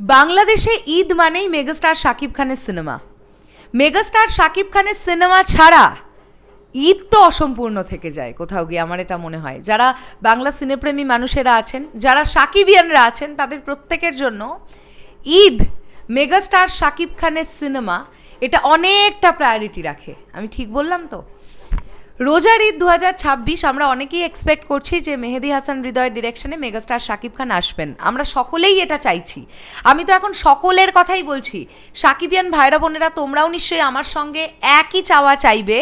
বাংলাদেশে ঈদ মানেই মেগাস্টার শাকিব খানের সিনেমা। মেগাস্টার শাকিব খানের সিনেমা ছাড়া ঈদ তো অসম্পূর্ণ থেকে যায়, কোথাও গিয়ে আমার এটা মনে হয়। যারা বাংলা সিনেপ্রেমী মানুষেরা আছেন, যারা সাকিবিয়ানরা আছেন, তাদের প্রত্যেকের জন্য ঈদ মেগাস্টার শাকিব খানের সিনেমা, এটা অনেকটা প্রায়োরিটি রাখে। আমি ঠিক বললাম তো? রোজার ঈদ দু হাজার ছাব্বিশ আমরা অনেকেই এক্সপেক্ট করছি যে মেহেদি হাসান হৃদয়ের ডিরেকশনে মেগাস্টার শাকিব খান আসবেন। আমরা সকলেই এটা চাইছি। আমি তো এখন সকলের কথাই বলছি সাকিবিয়ান ভাইরা বোনেরা, তোমরাও নিশ্চয়ই আমার সঙ্গে একই চাওয়া চাইবে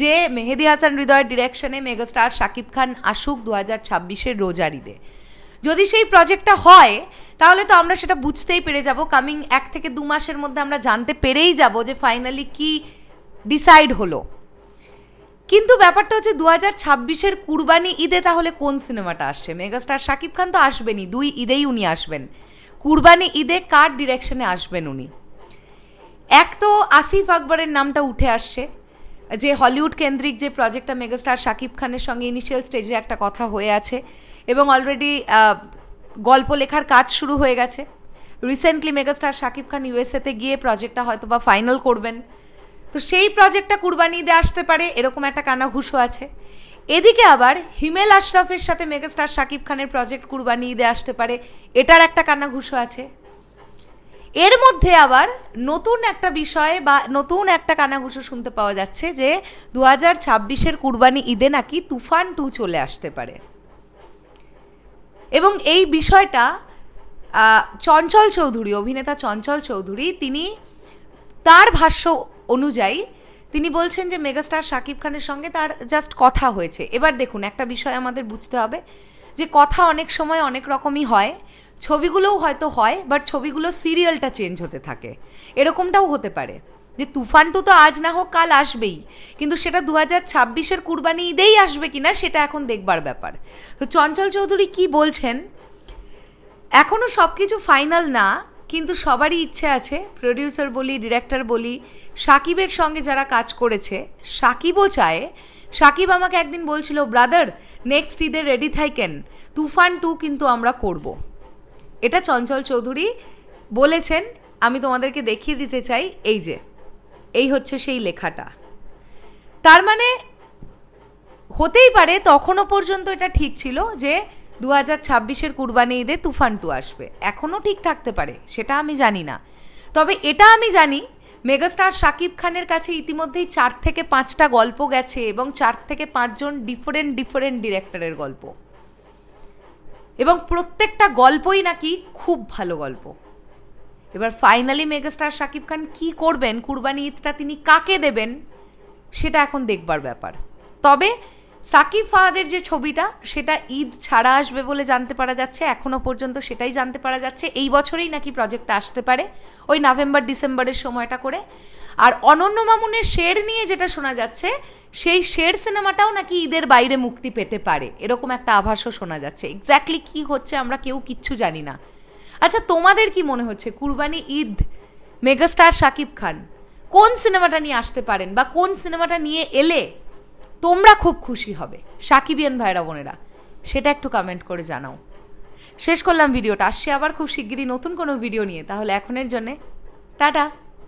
যে মেহেদি হাসান হৃদয়ের ডিরেকশনে মেগাস্টার শাকিব খান আসুক দু হাজার ছাব্বিশের রোজার ঈদে। যদি সেই প্রজেক্টটা হয়, তাহলে তো আমরা সেটা বুঝতেই পেরে যাব। কামিং এক থেকে দু মাসের মধ্যে আমরা জানতে পেরেই যাব যে ফাইনালি কি ডিসাইড হলো। কিন্তু ব্যাপারটা হচ্ছে দু হাজার ছাব্বিশের কুরবানি ঈদে তাহলে কোন সিনেমাটা আসছে? মেগাস্টার শাকিব খান তো আসবেনই, দুই ঈদেই উনি আসবেন। কুরবানি ঈদে কার ডিরেকশনে আসবেন উনি? এক তো আসিফ আকবরের নামটা উঠে আসছে, যে হলিউড কেন্দ্রিক যে প্রজেক্টটা মেগাস্টার শাকিব খানের সঙ্গে ইনিশিয়াল স্টেজে একটা কথা হয়ে আছে এবং অলরেডি গল্প লেখার কাজ শুরু হয়ে গেছে। রিসেন্টলি মেগাস্টার শাকিব খান ইউএসএতে গিয়ে প্রজেক্টটা হয়তো বা ফাইনাল করবেন। তো সেই প্রজেক্টটা কুরবানি ঈদে আসতে পারে, এরকম একটা কানাঘুষো আছে। এদিকে আবার হিমেল আশরাফের সাথে মেগাস্টার শাকিব খানের প্রজেক্ট কুরবানি ঈদে আসতে পারে, এটার একটা কানাঘুষো আছে। এর মধ্যে আবার নতুন একটা বিষয় বা নতুন একটা কানাঘুষো শুনতে পাওয়া যাচ্ছে যে দু হাজার ছাব্বিশের কুরবানি ঈদে নাকি তুফান টু চলে আসতে পারে। এবং এই বিষয়টা চঞ্চল চৌধুরী, অভিনেতা চঞ্চল চৌধুরী, তিনি তার ভাষ্য অনুযায়ী তিনি বলছেন যে মেগাস্টার শাকিব খানের সঙ্গে তার জাস্ট কথা হয়েছে। এবার দেখুন, একটা বিষয় আমাদের বুঝতে হবে যে কথা অনেক সময় অনেক রকমই হয়। ছবিগুলোও হয়তো হয় বাট ছবিগুলো সিরিয়ালটা চেঞ্জ হতে থাকে। এরকমটাও হতে পারে যে তুফান টু তো আজ না হোক কাল আসবেই, কিন্তু সেটা দু হাজার ছাব্বিশের কুরবানি ঈদেই আসবে কিনা সেটা এখন দেখবার ব্যাপার। তো চঞ্চল চৌধুরী কি বলছেন? এখনও সব কিছু ফাইনাল না কিন্তু সবারই ইচ্ছে আছে প্রডিউসার বলি ডিরেক্টর বলি, সাকিবের সঙ্গে যারা কাজ করেছে, সাকিবও চায় সাকিব আমাকে একদিন বলছিল ব্রাদার নেক্সট ঈদের রেডি থাইকেন, তুফান টু কিন্তু আমরা করব। এটা চঞ্চল চৌধুরী বলেছেন, আমি তোমাদেরকে দেখিয়ে দিতে চাই, এই যে, এই হচ্ছে সেই লেখাটা তার মানে হতেই পারে, তখনও পর্যন্ত এটা ঠিক ছিল যে দু হাজার ছাব্বিশের কুরবানি ঈদে তুফান টু আসবে। এখনও ঠিক থাকতে পারে, সেটা আমি জানি না। তবে এটা আমি জানি, মেগাস্টার শাকিব খানের কাছে ইতিমধ্যেই চার থেকে পাঁচটা গল্প গেছে এবং চার থেকে পাঁচজন ডিফারেন্ট ডিফারেন্ট ডিরেক্টরের গল্প। এবং প্রত্যেকটা গল্পই নাকি খুব ভালো গল্প। এবার ফাইনালি মেগাস্টার শাকিব খান কি করবেন, কুরবানি ঈদটা তিনি কাকে দেবেন, সেটা এখন দেখবার ব্যাপার। তবে সাকিব ফাহাদের যে ছবিটা, সেটা ঈদ ছাড়া আসবে বলে জানতে পারা যাচ্ছে এখনও পর্যন্ত সেটাই জানতে পারা যাচ্ছে। এই বছরেই নাকি প্রজেক্টটা আসতে পারে, ওই নভেম্বর ডিসেম্বরের সময়টা করে। আর অনন্য মামুনের শের নিয়ে যেটা শোনা যাচ্ছে, সেই শের সিনেমাটাও নাকি ঈদের বাইরে মুক্তি পেতে পারে। এরকম একটা আভাসও শোনা যাচ্ছে। এক্স্যাক্টলি কি হচ্ছে আমরা কেউ কিচ্ছু জানি না। আচ্ছা তোমাদের কি মনে হচ্ছে, কুরবানি ঈদ মেগাস্টার শাকিব খান কোন সিনেমাটা নিয়ে আসতে পারেন বা কোন সিনেমাটা নিয়ে এলে তোমরা খুব খুশি হবে। সাকিবিয়ান ভাইরা, বোনেরা, সেটা একটু কমেন্ট করে জানাও। শেষ করলাম ভিডিওটা। আসছি আবার খুব শিগগিরই নতুন কোনো ভিডিও নিয়ে। তাহলে এখনের জন্যে টাটা।